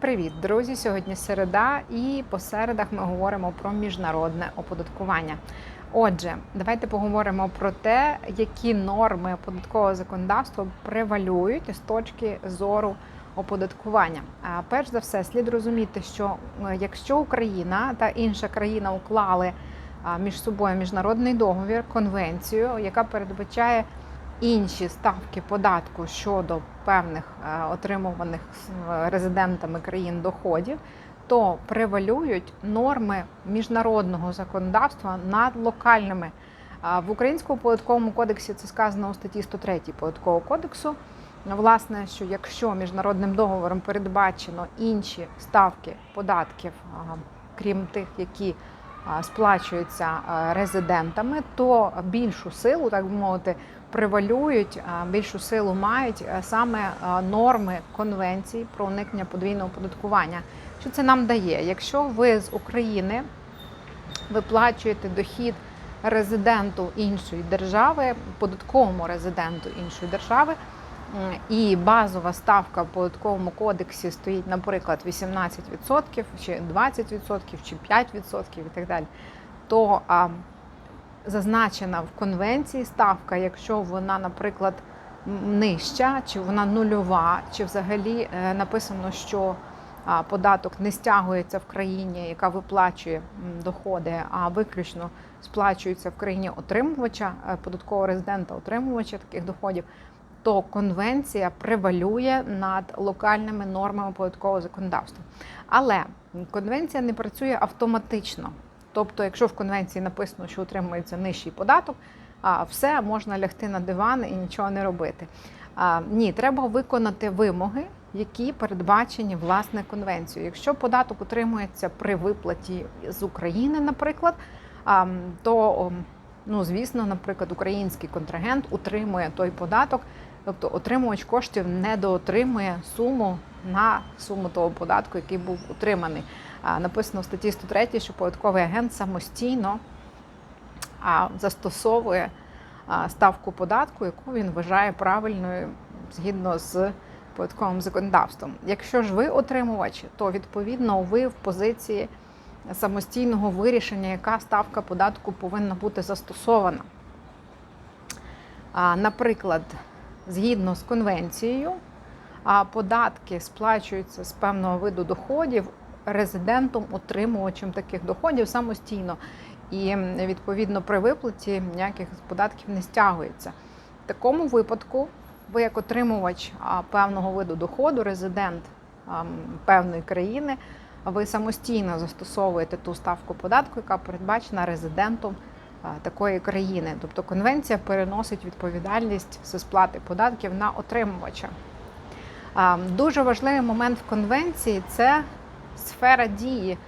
Привіт, друзі! Сьогодні середа, і по середах ми говоримо про міжнародне оподаткування. Отже, давайте поговоримо про те, які норми податкового законодавства превалюють з точки зору оподаткування. А перш за все, слід розуміти, що е, якщо Україна та інша країна уклали між собою міжнародний договір, конвенцію, яка передбачає інші ставки податку щодо певних е, отримуваних е, резидентами країн доходів, то превалюють норми міжнародного законодавства над локальними. В українському податковому кодексі це сказано у статті 103 податкового кодексу. Власне, що якщо міжнародним договором передбачено інші ставки податків, крім тих, які сплачуються резидентами, то більшу силу, так би мовити, превалюють, більшу силу мають саме норми конвенції про уникнення подвійного оподаткування. Що це нам дає? Якщо ви з України виплачуєте дохід резиденту іншої держави, податковому резиденту іншої держави, і базова ставка в податковому кодексі стоїть, наприклад, 18% чи 20% чи 5% і так далі, то а, зазначена в конвенції ставка, якщо вона, наприклад, нижча, чи вона нульова, чи взагалі е, написано, що податок не стягується в країні, яка виплачує доходи, а виключно сплачується в країні отримувача, е, податкового резидента, отримувача таких доходів, то конвенція превалює над локальними нормами податкового законодавства. Але конвенція не працює автоматично. Тобто, якщо в конвенції написано, що утримується нижчий податок, а все можна лягти на диван і нічого не робити. А, Ні, треба виконати вимоги, які передбачені власне конвенцією. Якщо податок утримується при виплаті з України, наприклад, а, то ну, звісно, наприклад, український контрагент утримує той податок, тобто отримувач коштів не доотримує суму на суму того податку, який був утриманий. Написано в статті 103, що податковий агент самостійно застосовує ставку податку, яку він вважає правильною згідно з податковим законодавством. Якщо ж ви отримувач, то відповідно ви в позиції самостійного вирішення, яка ставка податку повинна бути застосована. Наприклад, згідно з конвенцією, а податки сплачуються з певного виду доходів резидентом, отримувачем таких доходів самостійно. І відповідно при виплаті ніяких податків не стягується. В такому випадку ви, як отримувач певного виду доходу, резидент певної країни, ви самостійно застосовуєте ту ставку податку, яка передбачена резидентом такої країни. Тобто конвенція переносить відповідальність зі сплати податків на отримувача. Дуже важливий момент в конвенції це сфера дії.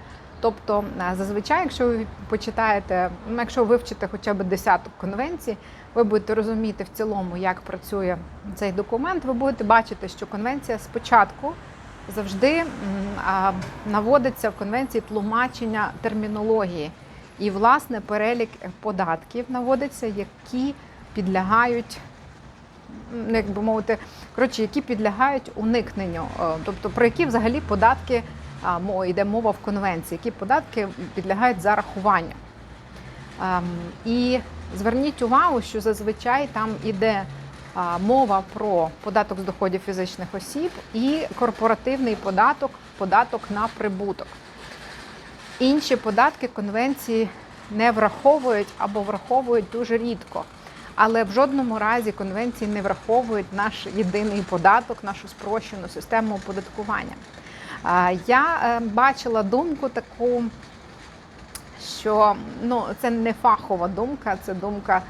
Тобто, зазвичай, якщо ви почитаєте, ну, якщо вивчите хоча б десяток конвенцій, ви будете розуміти в цілому, як працює цей документ. Ви будете бачити, що конвенція спочатку завжди наводиться в конвенції тлумачення термінології. І, власне, перелік податків наводиться, які підлягають, як би мовити, коротше, які підлягають уникненню, е, тобто про які взагалі податки йде мова в конвенції, які податки підлягають зарахуванню. Ем, І зверніть увагу, що зазвичай там іде мова про податок з доходів фізичних осіб і корпоративний податок, податок на прибуток. Інші податки конвенції не враховують або враховують дуже рідко. Але в жодному разі конвенції не враховують наш єдиний податок, нашу спрощену систему оподаткування. Я е, бачила думку таку, що ну, це не фахова думка, це думка,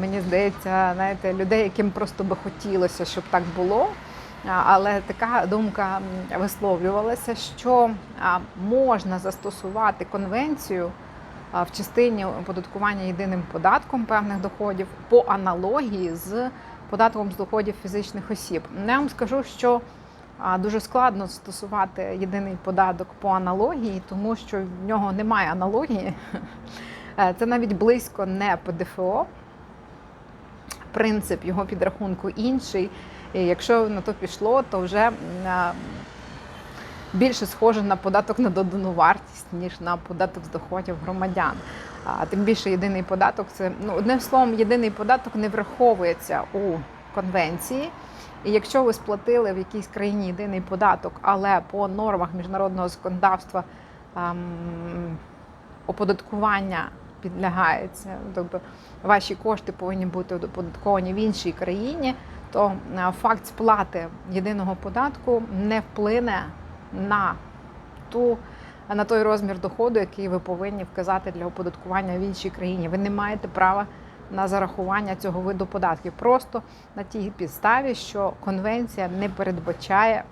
мені здається, знаєте, людей, яким просто би хотілося, щоб так було. Але така думка висловлювалася, що можна застосувати конвенцію в частині оподаткування єдиним податком певних доходів по аналогії з податком з доходів фізичних осіб. Я вам скажу, що дуже складно стосувати єдиний податок по аналогії, тому що в нього немає аналогії. Е, Це навіть близько не ПДФО. Принцип його підрахунку інший. І якщо на то пішло, то вже більше схоже на податок на додану вартість, ніж на податок з доходів громадян. А тим більше єдиний податок це ну одним словом, єдиний податок не враховується у конвенції. І якщо ви сплатили в якійсь країні єдиний податок, але по нормах міжнародного законодавства ем, оподаткування підлягається, тобто ваші кошти повинні бути оподатковані в іншій країні, то е, факт сплати єдиного податку не вплине на ту. На той розмір доходу, який ви повинні вказати для оподаткування в іншій країні, ви не маєте права на зарахування цього виду податків. Просто на тій підставі, що конвенція не передбачає,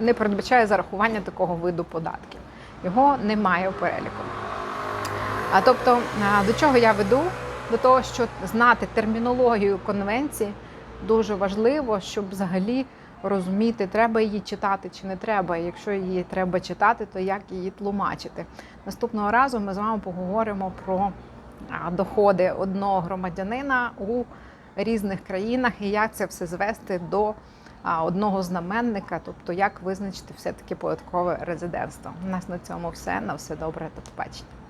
не передбачає зарахування такого виду податків. Його немає у переліку. А тобто, до чого я веду? До того, що знати термінологію конвенції дуже важливо, щоб взагалі розуміти, треба її читати чи не треба. Якщо її треба читати, то як її тлумачити. Наступного разу ми з вами поговоримо про доходи одного громадянина у різних країнах і як це все звести до одного знаменника, тобто як визначити все-таки податкове резидентство. У нас на цьому все. На все добре, до побачення.